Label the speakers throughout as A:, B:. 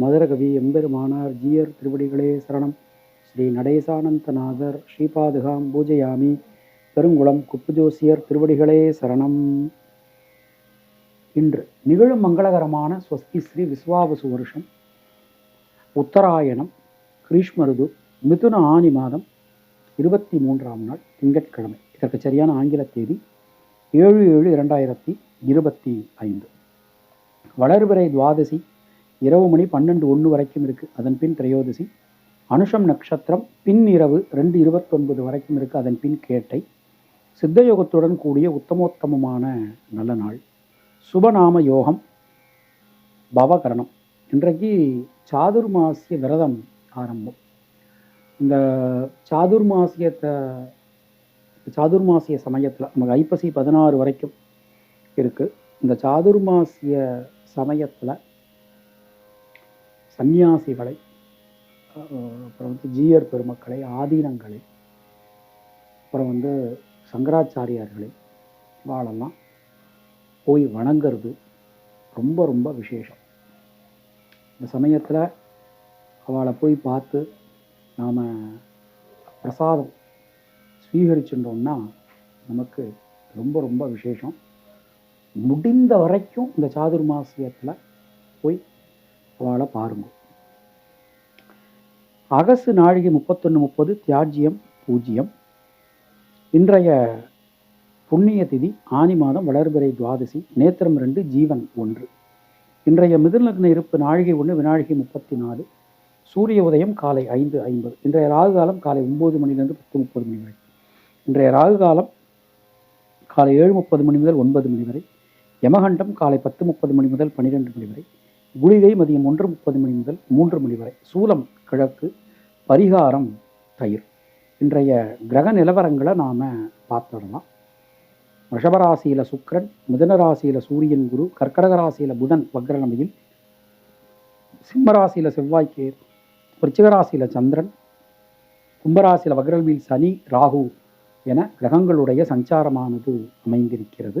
A: மதுரகவி எம்பெருமானார் ஜீயர் திருவடிகளே சரணம். ஸ்ரீ நடேசானந்தநாதர் ஸ்ரீபாதுகாம் பூஜையாமி பெருங்குளம் குப்புஜோசியர் திருவடிகளே சரணம். இன்று நிகழும் மங்களகரமான ஸ்வஸ்தி ஸ்ரீ விஸ்வாவசு வருஷம். உத்தராயணம் கிரீஷ்மருது மிதுன ஆனி மாதம் இருபத்தி மூன்றாம் நாள் திங்கட்கிழமை. இதற்கு சரியான ஆங்கில தேதி ஏழு ஏழு இரண்டாயிரத்தி இருபத்தி ஐந்து. வளர்பிறை துவாதசி இரவு மணி பன்னெண்டு ஒன்று வரைக்கும் இருக்குது அதன் பின் திரையோதசி. அனுஷம் நட்சத்திரம் பின் இரவு ரெண்டு இருபத்தொன்பது வரைக்கும் இருக்குது அதன் பின் கேட்டை. சித்தயோகத்துடன் கூடிய உத்தமோத்தமமான நல்ல நாள். சுபநாம யோகம். பவகரணம். இன்றைக்கு சாதுர்மாசிய விரதம் ஆரம்பம். இந்த சாதுர்மாசியத்தை சாதுர்மாசிய சமயத்தில் நமக்கு ஐப்பசி பதினாறு வரைக்கும் இருக்குது இந்த சாதுர்மாசிய சமயத்தில் சந்நியாசிகளை அப்புறம் வந்து ஜீயர் பெருமக்களை ஆதீனங்களை அப்புறம் வந்து சங்கராச்சாரியார்களை இவாளெல்லாம் போய் வணங்கிறது ரொம்ப ரொம்ப விசேஷம். இந்த சமயத்தில் அவளை போய் பார்த்து நாம் பிரசாதம் ஸ்வீகரிச்சுட்டோம்னா நமக்கு ரொம்ப ரொம்ப விசேஷம். முடிந்த வரைக்கும் இந்த சாதுர்மாசியத்தில் போய் அவளை பாருங்கள் அகசு நாழிகை முப்பத்தொன்று முப்பது தியாஜ்யம் பூஜ்ஜியம் இன்றைய புண்ணிய திதி ஆனி மாதம் வளர்பிறை துவாதசி நேத்திரம் ரெண்டு ஜீவன் ஒன்று. இன்றைய மிதுலக்ன இருப்பு நாழிகை ஒன்று வினாழிகை முப்பத்தி நாலு சூரிய உதயம் காலை ஐந்து ஐம்பது. இன்றைய ராகு காலம் காலை ஒம்பது மணிலிருந்து பத்து முப்பது மணி வரை. இன்றைய ராகு காலம் காலை ஏழு முப்பது மணி முதல் ஒன்பது மணி வரை. யமகண்டம் காலை பத்து முப்பது மணி முதல் பன்னிரெண்டு மணி வரை. குளிகை மதியம் ஒன்று முப்பது மணி முதல் மூன்று மணி வரை சூலம் கிழக்கு பரிகாரம் தயிர். இன்றைய கிரக நிலவரங்களை நாம் பார்த்துடலாம். ரிஷபராசியில் சுக்கிரன் மிதன ராசியில் சூரியன் குரு கர்க்கடக ராசியில் புதன் வக்ரநமையில் சிம்மராசியில் செவ்வாய் விருச்சிகராசியில் சந்திரன் கும்பராசியில் வக்ரவில் சனி ராகு என கிரகங்களுடைய சஞ்சாரமானது அமைந்திருக்கிறது.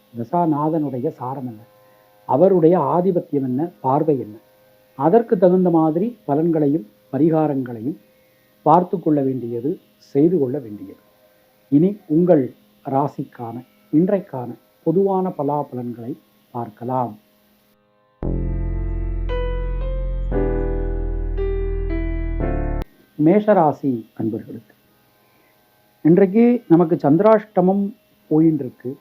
A: தசாநாதனுடைய சாரம் என்ன? அவருடைய ஆதிபத்தியம் என்ன? பார்வை என்ன? அதற்கு தகுந்த மாதிரி பலன்களையும் பரிகாரங்களையும் பார்த்து கொள்ள வேண்டியது செய்து கொள்ள வேண்டியது. இனி உங்கள் ராசிக்கான இன்றைக்கான பொதுவான பலாபலன்களை பார்க்கலாம். மேஷராசி அன்பர்களுக்கு இன்றைக்கு நமக்கு சந்திராஷ்டமம் போயின்னு இருக்கு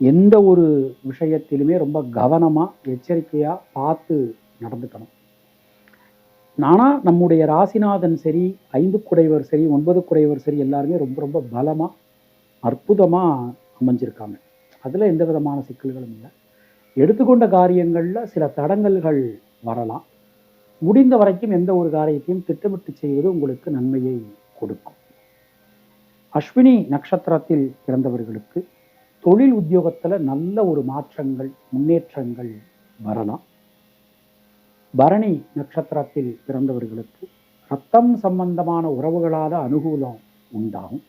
A: எந்த ஒரு விஷயத்திலுமே ரொம்ப கவனமாக எச்சரிக்கையாக பார்த்து நடந்துக்கணும். நானா நம்முடைய ராசிநாதன் சரி ஐந்து குடைவர் சரி ஒன்பது குடைவர் சரி எல்லாருமே ரொம்ப ரொம்ப பலமாக அற்புதமாக அமைஞ்சிருக்காங்க. அதில் எந்த விதமான சிக்கல்களும் இல்லை. எடுத்துக்கொண்ட காரியங்களில் சில தடங்கல்கள் வரலாம். முடிந்த வரைக்கும் எந்த ஒரு காரியத்தையும் திட்டமிட்டு செய்வது உங்களுக்கு நன்மையை கொடுக்கும். அஸ்வினி நட்சத்திரத்தில் பிறந்தவர்களுக்கு தொழில் உத்தியோகத்தில் நல்ல ஒரு மாற்றங்கள் முன்னேற்றங்கள் வரலாம். பரணி நட்சத்திரத்தில் பிறந்தவர்களுக்கு ரத்தம் சம்பந்தமான உறவுகளால் அனுகூலம் உண்டாகும்.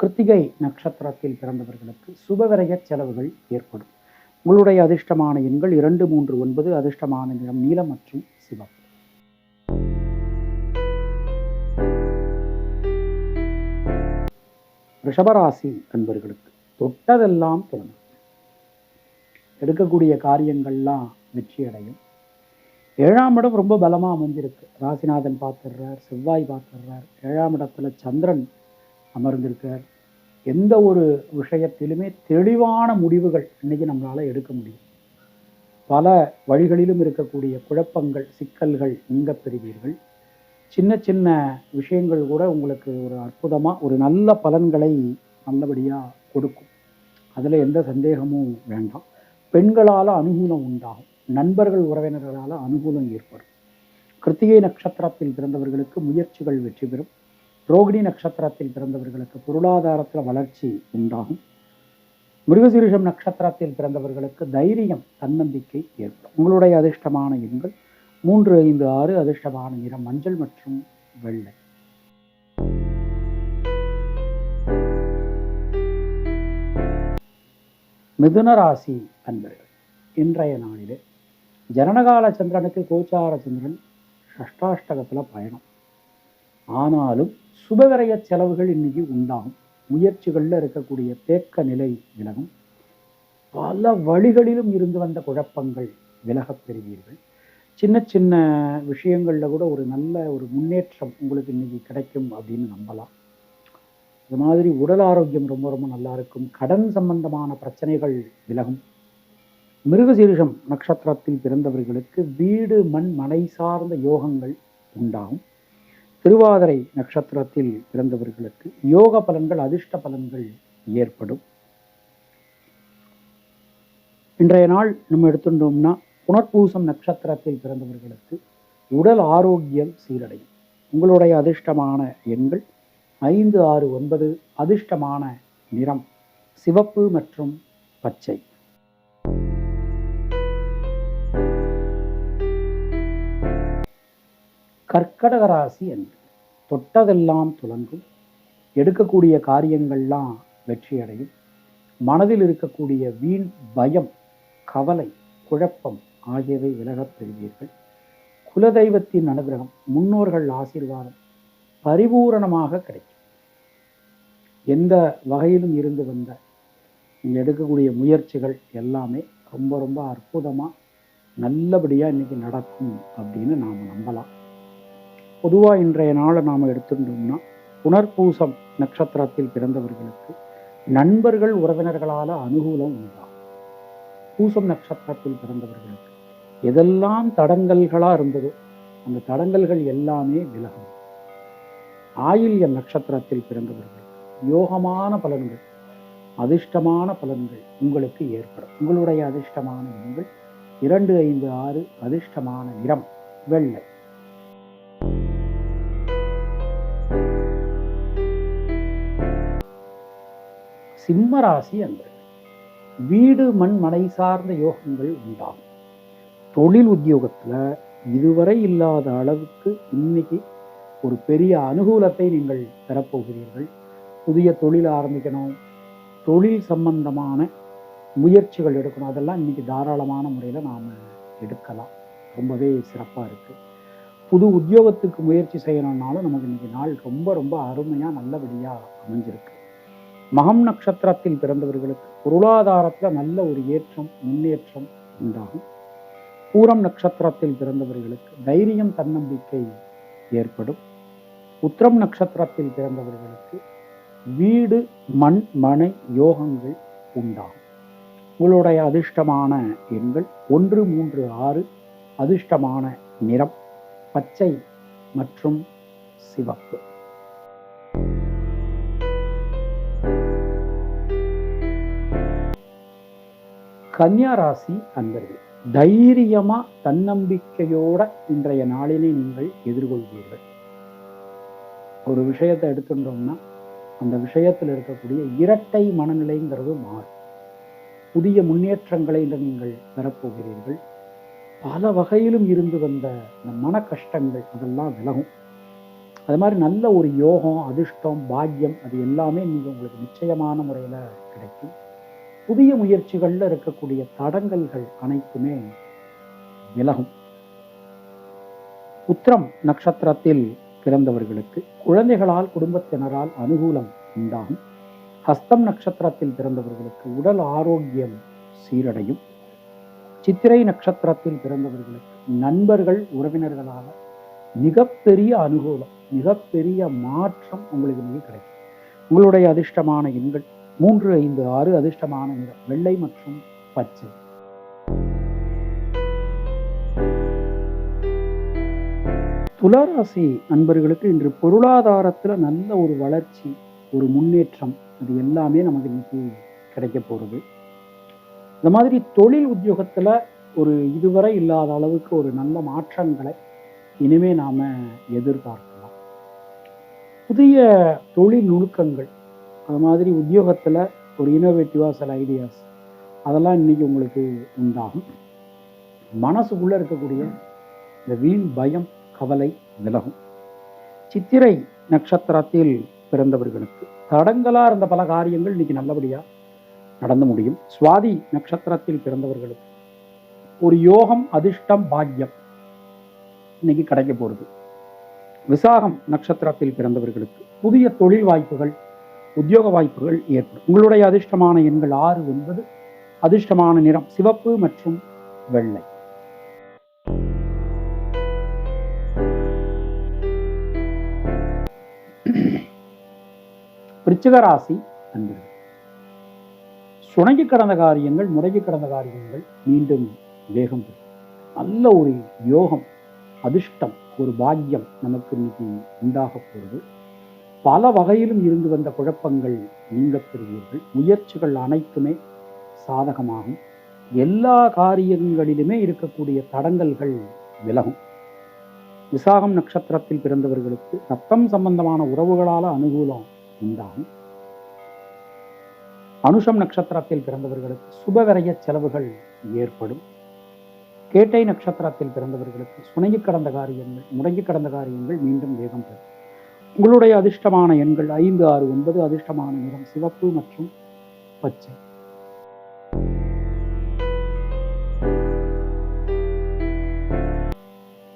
A: கிருத்திகை நட்சத்திரத்தில் பிறந்தவர்களுக்கு சுபவிரய செலவுகள் ஏற்படும். உங்களுடைய அதிர்ஷ்டமான எண்கள் இரண்டு மூன்று ஒன்பது அதிர்ஷ்டமான நிறம் நீலம் மற்றும் சிவப்பு. ரிஷபராசி அன்பர்களுக்கு தொட்டதெல்லாம் தொடங்கும் எடுக்கக்கூடிய காரியங்கள்லாம் வெற்றியடையும். ஏழாம் இடம் ரொம்ப பலமாக அமைஞ்சிருக்கு. ராசிநாதன் பார்த்துடுறார் செவ்வாய் பார்த்துடுறார். ஏழாம் இடத்துல சந்திரன் அமர்ந்திருக்கார். எந்த ஒரு விஷயத்திலுமே தெளிவான முடிவுகள் இன்னைக்கு நம்மளால் எடுக்க முடியும். பல வழிகளிலும் இருக்கக்கூடிய குழப்பங்கள் சிக்கல்கள் நீங்க பெறுவீர்கள். சின்ன சின்ன விஷயங்கள் கூட உங்களுக்கு ஒரு அற்புதமாக ஒரு நல்ல பலன்களை நல்லபடியாக கொடுக்கும். அதில் எந்த சந்தேகமும் வேண்டாம். பெண்களால் அனுகூலம் உண்டாகும். நண்பர்கள் உறவினர்களால் அனுகூலம் ஏற்படும். கிருத்திகை நட்சத்திரத்தில் பிறந்தவர்களுக்கு முயற்சிகள் வெற்றி பெறும். ரோகிணி நட்சத்திரத்தில் பிறந்தவர்களுக்கு பொருளாதாரத்தில் வளர்ச்சி உண்டாகும். மிருகசீரிஷம் நட்சத்திரத்தில் பிறந்தவர்களுக்கு தைரியம் தன்னம்பிக்கை ஏற்படும். உங்களுடைய அதிர்ஷ்டமான எண்கள் மூன்று ஐந்து ஆறு அதிர்ஷ்டமான நிறம் மஞ்சள் மற்றும் வெள்ளை. மிதுனராசி அன்பர்கள் இன்றைய நாளிலே ஜனனகால சந்திரனுக்கு கோச்சார சந்திரன் ஷஷ்டாஷ்டகத்தில் பயணம். ஆனாலும் சுபவிரய செலவுகள் இன்னைக்கு உண்டாகும். முயற்சிகளில் இருக்கக்கூடிய தேக்க நிலை விலகும். பல வழிகளிலும் இருந்து வந்த குழப்பங்கள் விலகப் பெறுவீர்கள். சின்ன சின்ன விஷயங்களில் கூட ஒரு நல்ல ஒரு முன்னேற்றம் உங்களுக்கு இன்னைக்கு கிடைக்கும் அப்படின்னு நம்பலாம். இது மாதிரி உடல் ஆரோக்கியம் ரொம்ப ரொம்ப நல்லா இருக்கும். கடன் சம்பந்தமான பிரச்சனைகள் விலகும். மிருகசீரிஷம் நட்சத்திரத்தில் பிறந்தவர்களுக்கு வீடு மண் மனை சார்ந்த யோகங்கள் உண்டாகும். திருவாதிரை நட்சத்திரத்தில் பிறந்தவர்களுக்கு யோக பலன்கள் அதிர்ஷ்ட பலன்கள் ஏற்படும். இன்றைய நாள் நம்ம எடுத்துட்டோம்னா புனர்பூசம் நட்சத்திரத்தில் பிறந்தவர்களுக்கு உடல் ஆரோக்கியம் சீரடையும். உங்களுடைய அதிர்ஷ்டமான எண்கள் ஐந்து ஆறு ஒன்பது அதிர்ஷ்டமான நிறம் சிவப்பு மற்றும் பச்சை. கர்க்கடக ராசி என்று தொட்டதெல்லாம் துலங்கும் எடுக்கக்கூடிய காரியங்கள்லாம் வெற்றியடையும். மனதில் இருக்கக்கூடிய வீண் பயம் கவலை குழப்பம் ஆகியவை விலகப் பெறுவீர்கள். குலதெய்வத்தின் அனுகிரகம் முன்னோர்கள் ஆசீர்வாதம் பரிபூரணமாக கிடைக்கும். எந்த வகையிலும் இருந்து வந்த நீங்கள் எடுக்கக்கூடிய முயற்சிகள் எல்லாமே ரொம்ப ரொம்ப அற்புதமாக நல்லபடியாக இன்னைக்கு நடக்கும் அப்படின்னு நாம் நம்பலாம். பொதுவாக இன்றைய நாளை நாம் எடுத்துட்டோம்னா புனர்பூசம் நட்சத்திரத்தில் பிறந்தவர்களுக்கு நண்பர்கள் உறவினர்களால் அனுகூலம் உண்டாகும் பூசம் நட்சத்திரத்தில் பிறந்தவர்களுக்கு எதெல்லாம் தடங்கல்களாக இருந்ததோ அந்த தடங்கல்கள் எல்லாமே விலகும். ஆயில்ய நட்சத்திரத்தில் பிறந்தவர்கள் யோகமான பலன்கள் அதிர்ஷ்டமான பலன்கள் உங்களுக்கு ஏற்படும். உங்களுடைய அதிர்ஷ்டமான எண்கள் இரண்டு ஐந்து ஆறு அதிர்ஷ்டமான நிறம் வெள்ளை. சிம்மராசி அன்பர்கள் வீடு மண் மனை சார்ந்த யோகங்கள் உண்டாகும். தொழில் உத்தியோகத்தில் இதுவரை இல்லாத அளவுக்கு இன்னைக்கு ஒரு பெரிய அனுகூலத்தை நீங்கள் பெறப்போகிறீர்கள். புதிய தொழில் ஆரம்பிக்கணும். தொழில் சம்பந்தமான முயற்சிகள் எடுக்கணும். அதெல்லாம் இன்னைக்கு தாராளமான முறையில் நாம் எடுக்கலாம். ரொம்பவே சிறப்பாக இருக்குது புது உத்தியோகத்துக்கு முயற்சி செய்யணும்னாலும் நமக்கு இன்னைக்கு நாள் ரொம்ப ரொம்ப அருமையாக நல்லபடியாக அமைஞ்சிருக்கு. மகம் நட்சத்திரத்தில் பிறந்தவர்களுக்கு பொருளாதாரத்தில் நல்ல ஒரு ஏற்றம் முன்னேற்றம் உண்டாகும். பூரம் நட்சத்திரத்தில் பிறந்தவர்களுக்கு தைரியம் தன்னம்பிக்கை ஏற்படும். உத்திரம் நட்சத்திரத்தில் பிறந்தவர்களுக்கு வீடு மண் மனை யோகங்கள் உண்டாகும். உங்களுடைய அதிர்ஷ்டமான எண்கள் ஒன்று மூன்று ஆறு அதிர்ஷ்டமான நிறம் பச்சை மற்றும் சிவப்பு. கன்னியா ராசி அன்பர்கள் தைரியமா தன்னம்பிக்கையோட இன்றைய நாளினை நீங்கள் எதிர்கொள்வீர்கள். ஒரு விஷயத்தை எடுத்துட்டோம்னா அந்த விஷயத்தில் இருக்கக்கூடிய இரட்டை மனநிலைங்கிறது மாறும். புதிய முன்னேற்றங்களை இன்று நீங்கள் பெறப்போகிறீர்கள். பல வகையிலும் இருந்து வந்த இந்த மன கஷ்டங்கள் அதெல்லாம் விலகும். அது மாதிரி நல்ல ஒரு யோகம் அதிர்ஷ்டம் பாக்கியம் அது எல்லாமே நீங்கள் உங்களுக்கு நிச்சயமான முறையில் கிடைக்கும். புதிய முயற்சிகளில் இருக்கக்கூடிய தடங்கல்கள் அனைத்துமே விலகும். உத்திரம் நட்சத்திரத்தில் பிறந்தவர்களுக்கு குழந்தைகளால் குடும்பத்தினரால் அனுகூலம் உண்டாகும். ஹஸ்தம் நட்சத்திரத்தில் பிறந்தவர்களுக்கு உடல் ஆரோக்கியம் சீரடையும். சித்திரை நட்சத்திரத்தில் பிறந்தவர்களுக்கு நண்பர்கள் உறவினர்களால் மிகப்பெரிய அனுகூலம் மிகப்பெரிய மாற்றம் உங்களுக்கு மிக கிடைக்கும். உங்களுடைய அதிர்ஷ்டமான எண்கள் மூன்று ஐந்து ஆறு அதிர்ஷ்டமான நிறம் வெள்ளை மற்றும் பச்சை. துளாராசி நண்பர்களுக்கு இன்று பொருளாதாரத்தில் நல்ல ஒரு வளர்ச்சி ஒரு முன்னேற்றம் அது எல்லாமே நமக்கு இன்னைக்கு கிடைக்க போகிறது இந்த மாதிரி தொழில் உத்தியோகத்தில் ஒரு இதுவரை இல்லாத அளவுக்கு ஒரு நல்ல மாற்றங்களை இனிமே நாம் எதிர்பார்க்கலாம். புதிய தொழில் நுணுக்கங்கள் அது மாதிரி உத்தியோகத்தில் ஒரு இனோவேட்டிவாக சில ஐடியாஸ் அதெல்லாம் இன்னைக்கு உங்களுக்கு உண்டாகும். மனசுக்குள்ளே இருக்கக்கூடிய இந்த வீண் பயம் கவலை விலகும் சித்திரை நட்சத்திரத்தில் பிறந்தவர்களுக்கு தடங்களாக இருந்த பல காரியங்கள் இன்னைக்கு நல்லபடியாக நடந்து முடியும். சுவாதி நட்சத்திரத்தில் பிறந்தவர்களுக்கு ஒரு யோகம் அதிர்ஷ்டம் பாக்கியம் இன்னைக்கு கிடைக்க போகிறது விசாகம் நட்சத்திரத்தில் பிறந்தவர்களுக்கு புதிய தொழில் வாய்ப்புகள் உத்தியோக வாய்ப்புகள் ஏற்படும். உங்களுடைய அதிர்ஷ்டமான எண்கள் ஆறு என்பது அதிர்ஷ்டமான நிறம் சிவப்பு மற்றும் வெள்ளை. விருச்சிகராசி அன்பர்கள் சுணங்கி கடந்த காரியங்கள் முடங்கி கடந்த காரியங்கள் மீண்டும் வேகம் பெறும். நல்ல ஒரு யோகம் அதிர்ஷ்டம் ஒரு பாக்கியம் நமக்கு இன்னைக்கு உண்டாக போகிறது பல வகையிலும் இருந்து வந்த குழப்பங்கள் நீங்கப் பெறுவீர்கள். முயற்சிகள் அனைத்துமே சாதகமாகும். எல்லா காரியங்களிலுமே இருக்கக்கூடிய தடங்கல்கள் விலகும். விசாகம் நட்சத்திரத்தில் பிறந்தவர்களுக்கு ரத்தம் சம்பந்தமான உறவுகளால் அனுகூலம் உண்டாகும் அனுஷம் நட்சத்திரத்தில் பிறந்தவர்களுக்கு சுபவிரய செலவுகள் ஏற்படும். கேட்டை நட்சத்திரத்தில் பிறந்தவர்களுக்கு சுணங்கி கடந்த காரியங்கள் முடங்கி கடந்த காரியங்கள் மீண்டும் வேகம் பெறும். உங்களுடைய அதிர்ஷ்டமான எண்கள் ஐந்து ஆறு ஒன்பது அதிர்ஷ்டமான நிறம் சிவப்பு மற்றும் பச்சை.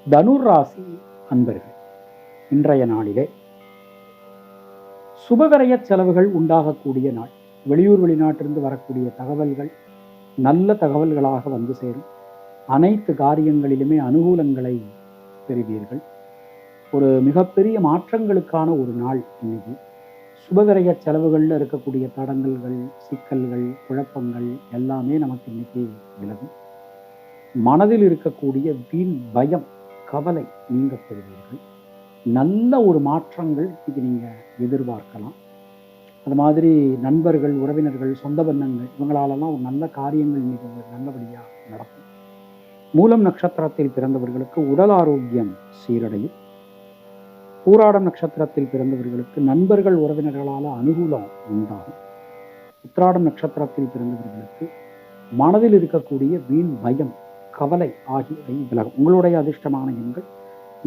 A: தனுர் ராசி அன்பர்கள் இன்றைய நாளிலே சுபவிரய செலவுகள் உண்டாகக்கூடிய நாள். வெளியூர் வெளிநாட்டிலிருந்து வரக்கூடிய தகவல்கள் நல்ல தகவல்களாக வந்து சேரும். அனைத்து காரியங்களிலுமே அனுகூலங்களை பெறுவீர்கள். ஒரு மிகப்பெரிய மாற்றங்களுக்கான ஒரு நாள் இன்னைக்கு. சுபவிரய செலவுகளில் இருக்கக்கூடிய தடங்கல்கள் சிக்கல்கள் குழப்பங்கள் எல்லாமே நமக்கு இன்னைக்கு விலகும். மனதில் இருக்கக்கூடிய வீண் பயம் கவலை நீங்க பெறுவீர்கள். நல்ல ஒரு மாற்றங்கள் இன்றைக்கி நீங்கள் எதிர்பார்க்கலாம். அது மாதிரி நண்பர்கள் உறவினர்கள் சொந்த பந்தங்கள் இவங்களாலெல்லாம் ஒரு நல்ல காரியங்கள் இன்றைக்கி உங்களுக்கு நல்லபடியாக நடக்கும். மூலம் நட்சத்திரத்தில் பிறந்தவர்களுக்கு உடல் ஆரோக்கியம் சீரடையும். பூராடம் நட்சத்திரத்தில் பிறந்தவர்களுக்கு நண்பர்கள் உறவினர்களால் அனுகூலம் உண்டாகும். உத்திராடம் நட்சத்திரத்தில் பிறந்தவர்களுக்கு மனதில் இருக்கக்கூடிய வீண் பயம் கவலை ஆகியவை விலகும். உங்களுடைய அதிர்ஷ்டமான எண்கள்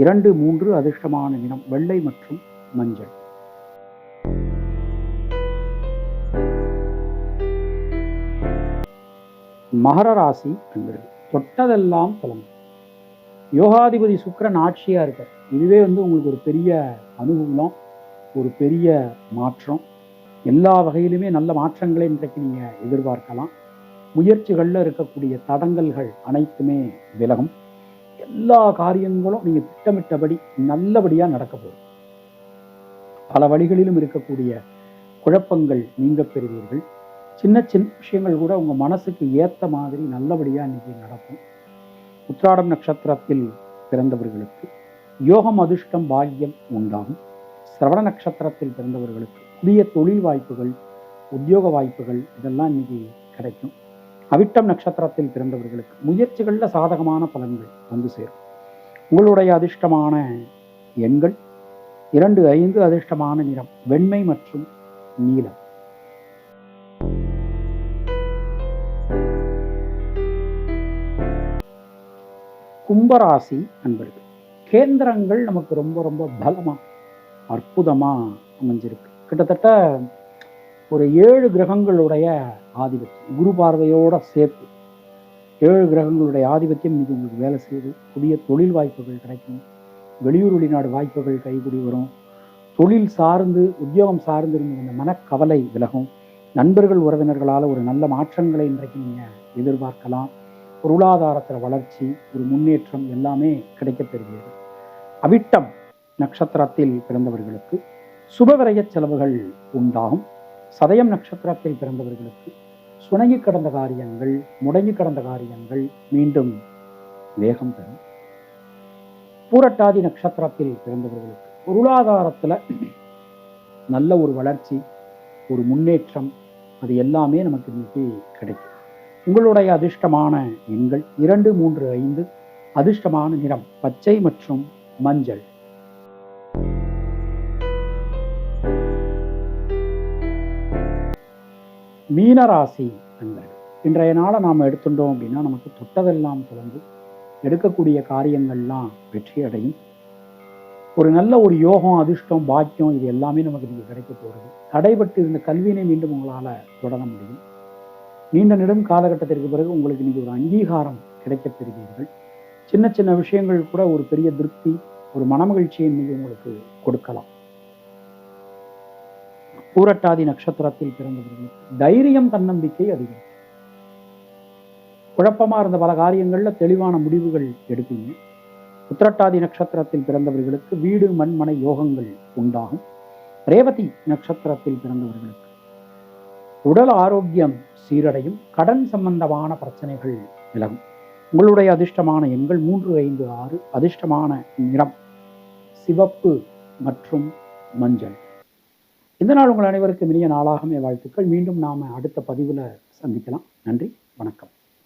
A: இரண்டு மூன்று அதிர்ஷ்டமான நிறம் வெள்ளை மற்றும் மஞ்சள். மகர ராசி என்பது தொட்டதெல்லாம் புலம்பு யோகாதிபதி சுக்கிரன் ஆட்சியாக இருக்கார். இதுவே வந்து உங்களுக்கு ஒரு பெரிய அனுகூலம் ஒரு பெரிய மாற்றம். எல்லா வகையிலுமே நல்ல மாற்றங்களை இன்றைக்கு நீங்கள் எதிர்பார்க்கலாம். முயற்சிகளில் இருக்கக்கூடிய தடங்கல்கள் அனைத்துமே விலகும். எல்லா காரியங்களும் நீங்க திட்டமிட்டபடி நல்லபடியா நடக்க போகும் பல வழிகளிலும் இருக்கக்கூடிய குழப்பங்கள் நீங்க பெறுவீர்கள். சின்ன சின்ன விஷயங்கள் கூட உங்க மனசுக்கு ஏத்த மாதிரி நல்லபடியா இன்றைக்கி நடக்கும். உத்ராடம் நட்சத்திரத்தில் பிறந்தவர்களுக்கு யோகம் அதிர்ஷ்டம் பாக்கியம் உண்டாகும். சிரவண நட்சத்திரத்தில் பிறந்தவர்களுக்கு புதிய தொழில் வாய்ப்புகள் உத்தியோக வாய்ப்புகள் இதெல்லாம் இன்னைக்கு கிடைக்கும். அவிட்டம் நட்சத்திரத்தில் பிறந்தவர்களுக்கு முயற்சிகளில் சாதகமான பலன்கள் வந்து சேரும். உங்களுடைய அதிர்ஷ்டமான எண்கள் இரண்டு ஐந்து அதிர்ஷ்டமான நிறம் வெண்மை மற்றும் நீலம். கும்பராசி அன்பர்கள் கேந்திரங்கள் நமக்கு ரொம்ப ரொம்ப பலமா அற்புதமா அமைஞ்சிருக்கு. கிட்டத்தட்ட ஒரு ஏழு கிரகங்களுடைய ஆதிபத்தியம். குரு பார்வையோட சேர்த்து ஏழு கிரகங்களுடைய ஆதிபத்தியம் இன்னைக்கு உங்களுக்கு வேலை செய்யுது. புதிய தொழில் வாய்ப்புகள் கிடைக்கும். வெளியூர் வெளிநாடு வாய்ப்புகள் கைகூடி வரும். தொழில் சார்ந்து உத்தியோகம் சார்ந்து இருந்த அந்த மனக்கவலை விலகும். நண்பர்கள் உறவினர்களால் ஒரு நல்ல மாற்றங்களை இன்றைக்கு நீங்கள் எதிர்பார்க்கலாம். பொருளாதாரத்தில் வளர்ச்சி ஒரு முன்னேற்றம் எல்லாமே கிடைக்கப்பெறுகிறது அவிட்டம் நட்சத்திரத்தில் பிறந்தவர்களுக்கு சுபவிரய செலவுகள் உண்டாகும். சதயம் நட்சத்திரத்தில் பிறந்தவர்களுக்கு சுணங்கி கடந்த காரியங்கள் முடங்கி கடந்த காரியங்கள் மீண்டும் வேகம் பெறும் பூரட்டாதி நட்சத்திரத்தில் பிறந்தவர்களுக்கு பொருளாதாரத்தில் நல்ல ஒரு வளர்ச்சி ஒரு முன்னேற்றம் அது எல்லாமே நமக்கு இன்னைக்கு கிடைக்கும். உங்களுடைய அதிர்ஷ்டமான எண்கள் இரண்டு மூன்று ஐந்து அதிர்ஷ்டமான நிறம் பச்சை மற்றும் மஞ்சள். மீனராசி நண்பர்கள் இன்றைய நாளை நாம் எடுத்துட்டோம் அப்படின்னா நமக்கு தொட்டதெல்லாம் தொடர்ந்து எடுக்கக்கூடிய காரியங்கள்லாம் வெற்றி அடையும். ஒரு நல்ல ஒரு யோகம் அதிர்ஷ்டம் பாக்கியம் இது எல்லாமே நமக்கு நீங்கள் கிடைக்க போகிறது. தடைபட்டு இருந்த கல்வியினை மீண்டும் உங்களால் தொடர முடியும். நீண்ட நெடும் காலகட்டத்திற்கு பிறகு உங்களுக்கு நீங்கள் ஒரு அங்கீகாரம் கிடைக்கப் பெறுவீர்கள். சின்ன சின்ன விஷயங்கள் கூட ஒரு பெரிய திருப்தி ஒரு மனமகிழ்ச்சியை நீங்கள் உங்களுக்கு கொடுக்கலாம். பூரட்டாதி நட்சத்திரத்தில் பிறந்தவர்களுக்கு தைரியம் தன்னம்பிக்கை அதிகம். குழப்பமா இருந்த பல காரியங்கள்ல தெளிவான முடிவுகள் எடுப்பீங்க. உத்திரட்டாதி நட்சத்திரத்தில் பிறந்தவர்களுக்கு வீடு மண்மனை யோகங்கள் உண்டாகும். ரேவதி நட்சத்திரத்தில் பிறந்தவர்களுக்கு உடல் ஆரோக்கியம் சீரடையும். கடன் சம்பந்தமான பிரச்சனைகள் விலகும். உங்களுடைய அதிர்ஷ்டமான எண்கள் மூன்று ஐந்து ஆறு. அதிர்ஷ்டமான நிறம் சிவப்பு மற்றும் மஞ்சள். இந்த நாள் உங்கள் அனைவருக்கும் இனிய நாளாகவே வாழ்த்துக்கள். மீண்டும் நாம அடுத்த பதிவில் சந்திக்கலாம். நன்றி வணக்கம்.